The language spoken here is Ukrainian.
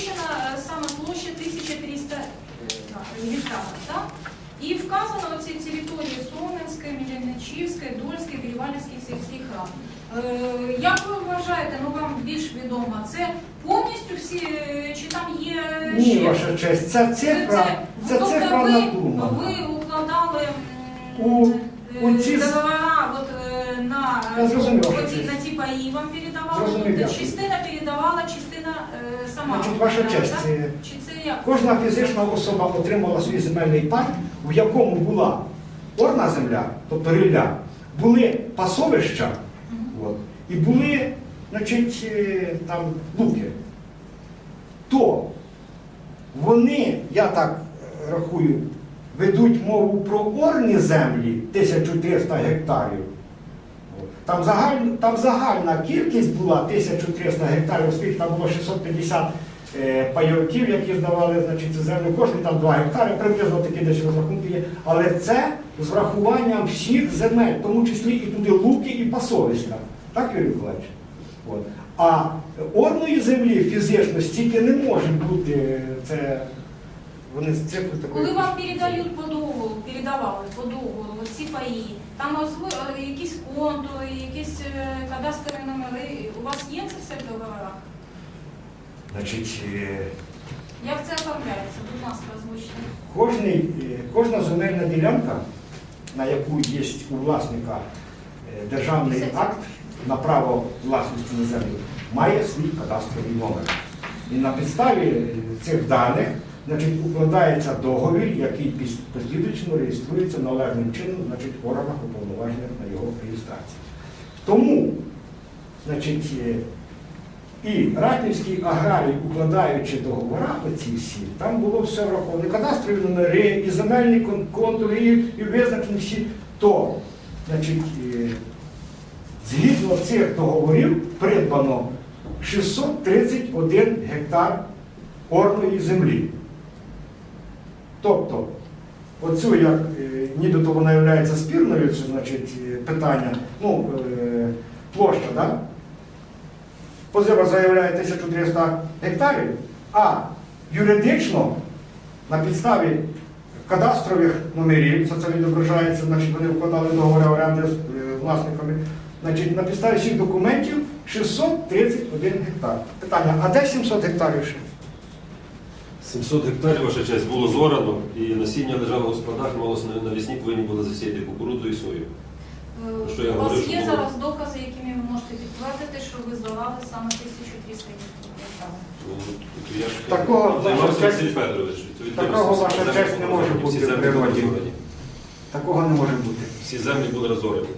озвучена е, саме площа 1300 е, гектарів? І вказано оці території Солонинської, Мельничівської, Дольської, Грівальницьких сільських рад. Е, Як ви вважаєте, ну вам більш відомо, це повністю всі, чи там є Ні, ще? ваша честь, ця цифра, ця тобто цифра ви, надумана. ви укладали У- у ці договора от, е, на, Я зрозумів, на ті паї вам передавали, Зрозумів, дякую. частина передавала, частина е, сама. Значить, ваша честь, так? е, Чи це як? Кожна фізична особа отримала свій земельний пай, в якому була орна земля, тобто рілля, були пасовища, от, і були значить, е, там, луки. То вони, я так е, рахую, ведуть мову про орні землі 1300 гектарів. Там загальна, там загальна кількість була 1300 гектарів, оскільки там було 650 е, пайовиків, які здавали значить, землю, кожен там 2 гектари, приблизно такі десь розрахунки є. Але це з врахуванням всіх земель, в тому числі і туди луки і пасовиська. Так, Юрій Миколаївич? От. А орної землі фізично стільки не може бути. Це вони з цифри такої. Коли вам передають по договору, передавали по договору ці паї, там озв- е, якісь контури, якісь е, кадастрові номери, у вас є це все в договорах? Значить, е, Як це оформляється? Будь ласка, озвучте. Кожний, кожна земельна ділянка, на яку є у власника державний акт на право власності на землю, має свій кадастровий номер. І на підставі цих даних значить, укладається договір, який послідуючно реєструється належним чином значить, в органах уповноважених на його реєстрацію. Тому значить, е, і Ратнівський аграрій, укладаючи договори оці всі, там було все враховано. Кадастрові номери, і земельні контури, і, і визначені всі. То, значить, е, згідно цих договорів придбано 631 гектар орної землі. Тобто, оцю, як е, нібито вона є спірною, це значить е, питання, ну, е, площа, да? Позива заявляє 1300 гектарів, а юридично на підставі кадастрових номерів, це це відображається, значить вони вкладали договори оренди з власниками, значить на підставі всіх документів 631 гектар. Питання, а де 700 гектарів ще? 700 гектарів, ваша честь, було зорано, і насіння лежало в складах, малося на- навесні повинні були засіяти кукурудзу і сою. Е, Що я У вас говорив, що є було? зараз докази, якими ви можете підтвердити, що ви здавали саме 1300 гектарів? Ну, от я ж Такого, займався ваша честь, Василь Федорович. відповідно, такого, всі ваша землі честь, не були може розорені, бути всі в землі були розорені. Такого не може бути. Всі землі були розорені.